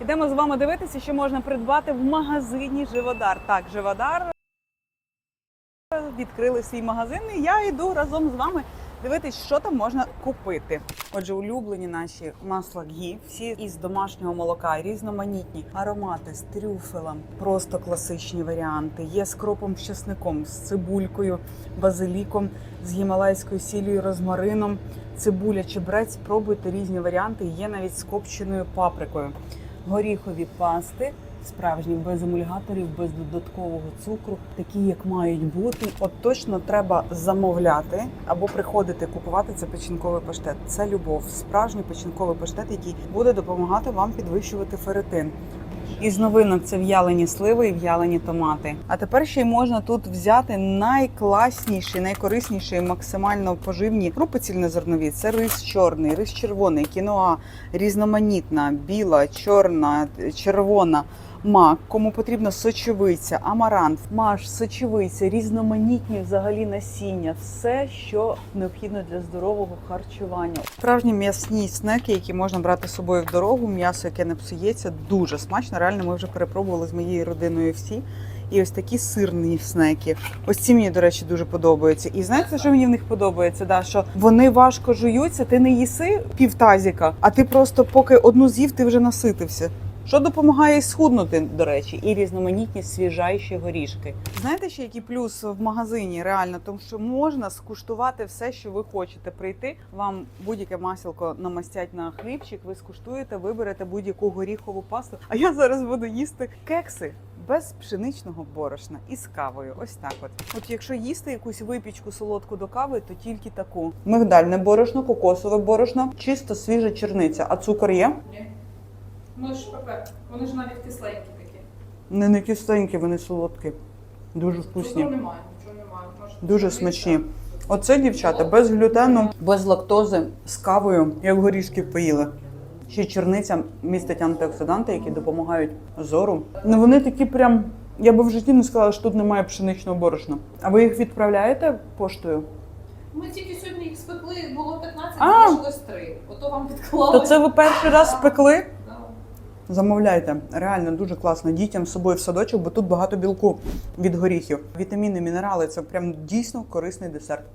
Ідемо з вами дивитися, що можна придбати в магазині Живодар. Так, Живодар відкрили свій магазин, і я йду разом з вами дивитись, що там можна купити. Отже, улюблені наші масла гі, всі із домашнього молока, різноманітні аромати з трюфелем, просто класичні варіанти. Є з кропом з чесником, з цибулькою, базиліком, з гімалайською сіллю і розмарином, цибуля, чебрець. Пробуйте різні варіанти. Є навіть з копченою паприкою. Горіхові пасти. Справжні без емульгаторів, без додаткового цукру, такі як мають бути. От точно треба замовляти або приходити купувати це печінковий паштет. Це любов, справжній печінковий паштет, який буде допомагати вам підвищувати ферритин. Із новинок це в'ялені сливи і в'ялені томати. А тепер ще й можна тут взяти найкласніші, найкорисніші, максимально поживні групи цільнозернові. Це рис чорний, рис червоний, кіноа, різноманітна, біла, чорна, червона. Мак, кому потрібна сочевиця, амарант, маш, сочевиця, різноманітні взагалі насіння, все, що необхідно для здорового харчування. Справжні м'ясні снеки, які можна брати з собою в дорогу, м'ясо, яке не псується, дуже смачно. Реально, ми вже перепробували з моєю родиною всі. І ось такі сирні снеки. Ось ці мені, до речі, дуже подобаються. І знаєте, що мені в них подобається? Да, що вони важко жуються, ти не їси півтазіка, а ти просто поки одну з'їв, ти вже наситився. Що допомагає схуднути, до речі, і різноманітні свіжайші горішки. Знаєте, ще який плюс в магазині реально, тому що можна скуштувати все, що ви хочете прийти. Вам будь-яке масілко намастять на хлібчик, ви скуштуєте, виберете будь-яку горіхову пасту. А я зараз буду їсти кекси. Без пшеничного борошна і з кавою. Ось так от. От якщо їсти якусь випічку солодку до кави, то тільки таку. Мигдальне борошно, кокосове борошно, чисто свіжа черниця. А цукор є? Ні. Ну ж пепер. Вони ж навіть кисленькі такі. Не, не кисленькі, вони солодкі. Дуже вкусні. Цукру немає, нічого немає. Можете Дуже зробити. смачні. Оце дівчата без глютену, без лактози, з кавою, як горішків поїли. Ще чорниця містить антиоксиданти, які допомагають зору. Ну вони такі прям. Я би в житті не сказала, що тут немає пшеничного борошна. А ви їх відправляєте поштою? Ми тільки сьогодні їх спекли, було 15, А! залишилось 3. Ото вам відклали. То це ви перший раз спекли? Замовляйте. Реально дуже класно. Дітям з собою в садочок, бо тут багато білку від горіхів. Вітаміни, мінерали це прям дійсно корисний десерт.